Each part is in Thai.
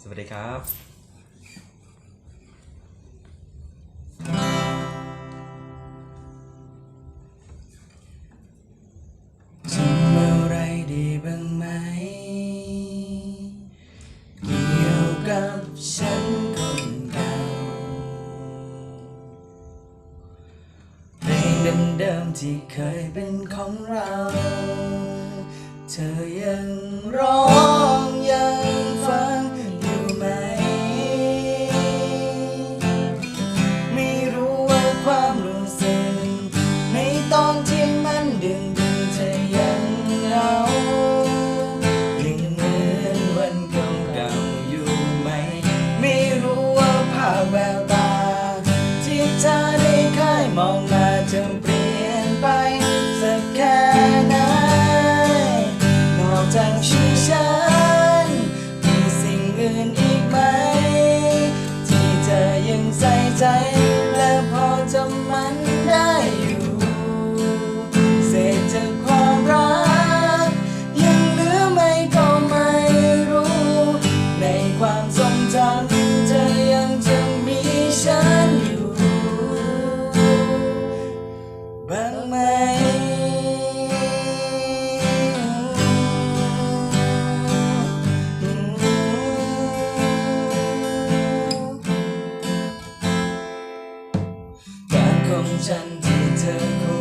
สวัสดีครับทำอะไรดีบ้างไหม เกี่ยวกับฉันคนเก่าเพเดิมๆที่เคยเป็นของเรา เธอยังรอ ใจ ของฉันที่เธอค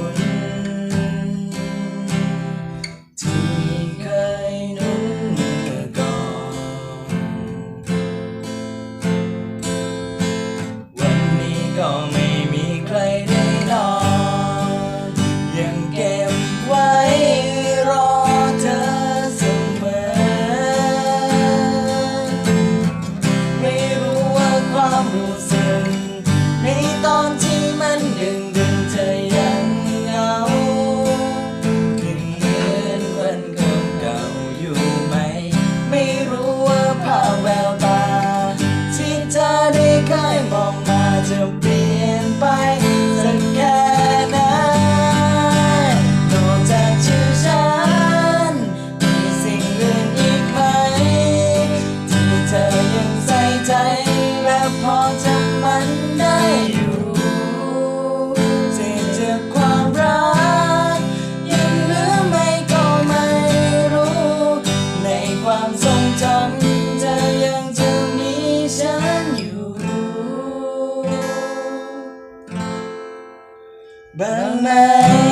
Bang.